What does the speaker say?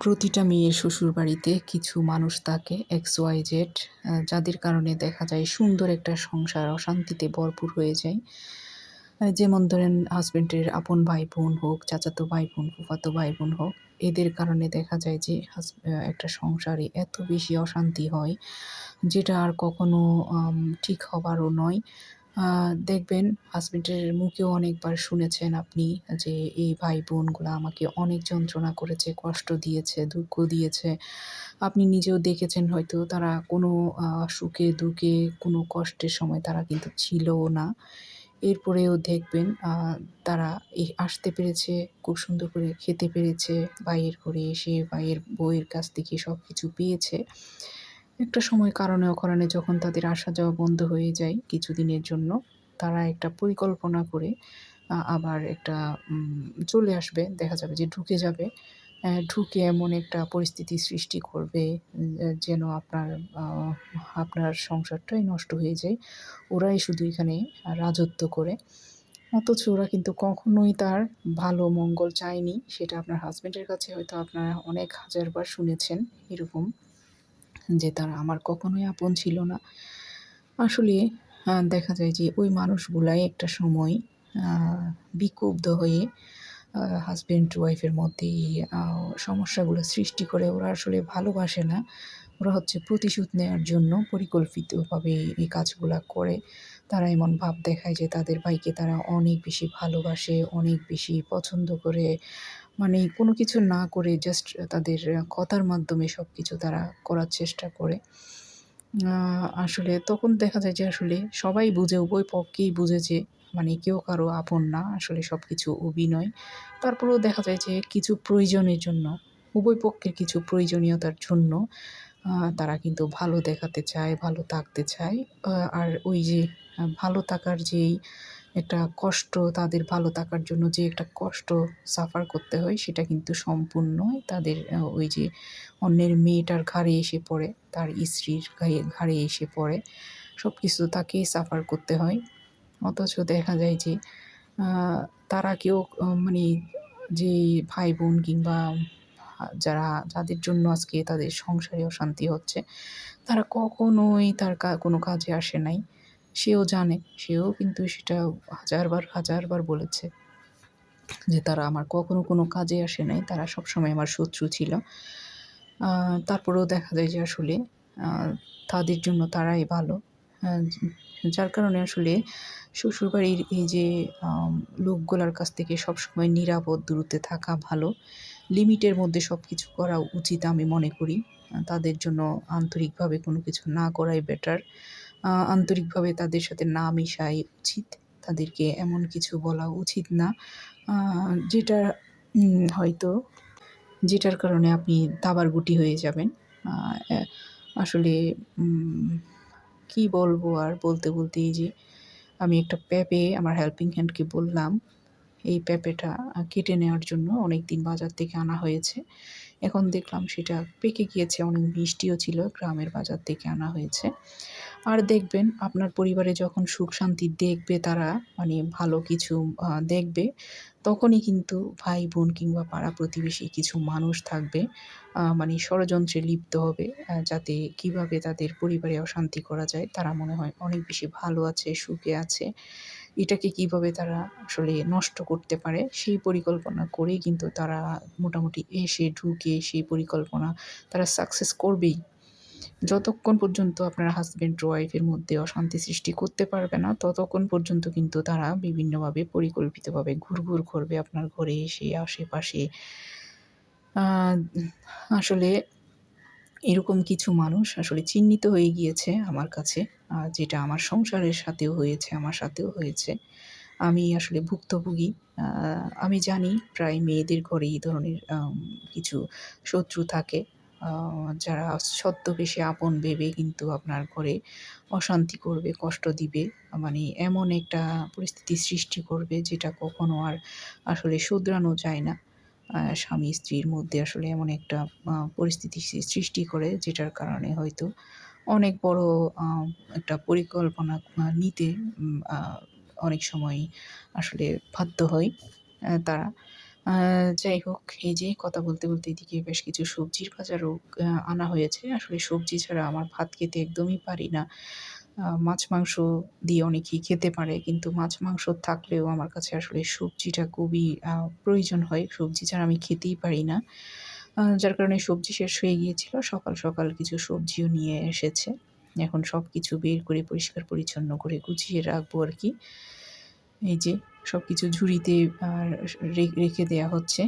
প্রতিটা মেয়ের শ্বশুরবাড়িতে কিছু মানুষ থাকে এক্স ওয়াই জেড যাদের কারণে দেখা যায় সুন্দর একটা সংসার, অশান্তিতে ভরপুর হয়ে যায়। যেমন ধরেন হাজব্যান্ডের আপন ভাই বোন হোক, চাচাতো ভাই বোন ফুফাতো ভাই বোন হোক, এদের কারণে দেখা যায় যে একটা সংসারে এত বেশি অশান্তি হয়, যেটা আর কখনো ঠিক হবারও নয়। দেখবেন হাজবেন্ডের মুখেও অনেকবার শুনেছেন আপনি যে এই ভাই বোনগুলো আমাকে অনেক যন্ত্রণা করেছে, কষ্ট দিয়েছে, দুঃখ দিয়েছে। আপনি নিজেও দেখেছেন হয়তো তারা কোনো সুখে দুঃখে কোনো কষ্টের সময় তারা কিন্তু ছিলও না। এরপরেও দেখবেন তারা আসতে পেরেছে, খুব সুন্দর করে খেতে পেরেছে ভাইয়ের ঘরে এসে ভাইয়ের বউয়ের কাছ থেকে সব কিছু পেয়েছে। একটা সময় কারণে অকারণে যখন তাদের আসা যাওয়া বন্ধ হয়ে যায় কিছুদিনের জন্য, তারা একটা পরিকল্পনা করে আবার একটা চলে আসবে। দেখা যাবে যে ঢুকে যাবে। ঢুকে এমন একটা পরিস্থিতি সৃষ্টি করবে যেন আপনার আপনার সংসারটাই নষ্ট হয়ে যায়। ওরাই শুধু এখানে রাজত্ব করে। অথচ ওরা কিন্তু কখনোই তার ভালো মঙ্গল চায়নি। সেটা আপনার হাসব্যান্ডের কাছে হয়তো আপনারা অনেক হাজারবার শুনেছেন এরকম। যে তারা আমার কখনোই আপন ছিল না। আসলে দেখা যায় যে ওই মানুষগুলাই একটা সময় বিক্ষুব্ধ হয়ে আ হাসব্যান্ড ওয়াইফের মধ্যে সমস্যাগুলো সৃষ্টি করে। ওরা আসলে ভালোবাসে না। ওরা হচ্ছে প্রতিশোধ নেওয়ার জন্য পরিকল্পিতভাবে এই কাজগুলো করে। তারা এমন ভাব দেখায় যে তাদের ভাইকে তারা অনেক বেশি ভালোবাসে, অনেক বেশি পছন্দ করে। মানে কোনো কিছু না করে জাস্ট তাদের কথার মাধ্যমে সবকিছু তারা করার চেষ্টা করে। আসলে তখন দেখা যায় যে আসলে সবাই বুঝে, উভয় পক্ষেই বুঝে যে মানে কেউ কারও আপন না। আসলে সব কিছু অভিনয়। তারপরেও দেখা যায় যে কিছু প্রয়োজনের জন্য, উভয় পক্ষের কিছু প্রয়োজনীয়তার জন্য তারা কিন্তু ভালো দেখাতে চায়, ভালো থাকতে চায়। আর ওই যে ভালো থাকার যেই একটা কষ্ট, তাদের ভালো থাকার জন্য যে একটা কষ্ট সাফার করতে হয় সেটা কিন্তু সম্পূর্ণই তাদের ওই যে অন্যের মেয়েটার ঘাড়ে এসে পড়ে, তার স্ত্রীর গায়ে ঘাড়ে এসে পড়ে। সব কিছু তাকেই সাফার করতে হয়। অথচ দেখা যায় যে তারা কেউ মানে যে ভাই-বোন কিংবা যারা যাদের জন্য আজকে তাদের সংসারে অশান্তি হচ্ছে, তারা কখনোই তার কোনো কাজে আসে নাই। সেও জানে, সেও কিন্তু সেটা হাজারবার, হাজারবার বলেছে যে, "তারা আমার কখনো কোনো কাজে আসে নাই। তারা সবসময় আমার শত্রু ছিল।" তারপরেও দেখা যায় যে আসলে তাদের জন্য তারাই ভালো। যার কারণে আসলে শ্বশুরবাড়ির এই যে লোকগুলার কাছ থেকে সবসময় নিরাপদ দূরত্বে থাকা ভালো। লিমিটের মধ্যে সব কিছু করা উচিত আমি মনে করি। তাদের জন্য আন্তরিকভাবে কোনো কিছু না করাই বেটার। আন্তরিকভাবে তাদের সাথে না মিশাই উচিত। তাদেরকে এমন কিছু বলা উচিত না। যেটা হয়তো যেটার কারণে আপনি দাবার গুটি হয়ে যাবেন। আসলে কি বলব আর বলতে, বলতে এই যে আমি একটা প্যাপে আমার হেল্পিং হ্যান্ডকে বললাম, এই পেঁপেটা আ কেটে নেওয়ার জন্য অনেক দিন বাজার থেকে আনা হয়েছে। এখন দেখলাম সেটা পেকে গিয়েছে, অনেক মিষ্টিও ছিল, গ্রামের বাজার থেকে আনা হয়েছে। আর দেখবেন আপনার পরিবারে যখন সুখ-শান্তি দেখবে তারা, মানে ভালো কিছু দেখবে, তখনই কিন্তু ভাই-বোন কিংবা পাড়া-প্রতিবেশী কিছু মানুষ থাকবে মানে ষড়যন্ত্রে লিপ্ত হবে যাতে কীভাবে তাদের পরিবারে অশান্তি করা যায়। তারা মনে হয় অনেক বেশি ভালো আছে, সুখে আছে। এটাকে কীভাবে তারা আসলে নষ্ট করতে পারে সেই পরিকল্পনা করেই কিন্তু তারা মোটামুটি এসে ঢুকে সেই পরিকল্পনা তারা সাকসেস করবেই। যতক্ষণ পর্যন্ত আপনার হাজব্যান্ড ওয়াইফ এর মধ্যে অশান্তি সৃষ্টি করতে পারবে না, ততক্ষণ পর্যন্ত কিন্তু তারা বিভিন্নভাবে পরিকল্পিতভাবে ঘুরঘুর করবে আপনার ঘরে এসে, আশেপাশে। আসলে এরকম কিছু মানুষ আসলে চিহ্নিত হয়ে গিয়েছে আমার কাছে। যেটা আমার সংসারের সাথেও হয়েছে, আমার সাথেও হয়েছে। আমি আসলে ভুক্তভোগী। আমি জানি প্রায় মেয়েদের ঘরে এই ধরনের কিছু শত্রু থাকে। যারা ছদ্মবেশে আপন ভেবে কিন্তু আপনার ঘরে অশান্তি করবে, কষ্ট দিবে। মানে এমন একটা পরিস্থিতি সৃষ্টি করবে যেটা কখনো আর আসলে শুধরানো যায় না। স্বামী-স্ত্রীর মধ্যে আসলে এমন একটা পরিস্থিতি সৃষ্টি করে যেটার কারণে হয়তো অনেক বড় একটা পরিকল্পনা নিতে অনেক সময় আসলে বাধ্য হয় তারা। যাই হোক এই যে কথা বলতে, বলতে এদিকে বেশ কিছু সবজির বাজারও আনা হয়েছে। আসলে সবজি ছাড়া আমার ভাত খেতে একদমই পারি না। মাছ-মাংস দিয়ে অনেকেই খেতে পারে। কিন্তু মাছ-মাংস থাকলেও আমার কাছে আসলে সবজিটা খুবই প্রয়োজন হয়। সবজি ছাড়া আমি খেতেই পারি না। যার কারণে সবজি শেষ হয়ে গিয়েছিল। সকাল, সকাল কিছু সবজিও নিয়ে এসেছে। এখন সব কিছু বের করে পরিষ্কার পরিচ্ছন্ন করে গুছিয়ে রাখব আর কি এই যে সবকিছু ঝুড়িতে আর রে রেখে দেয়া হচ্ছে।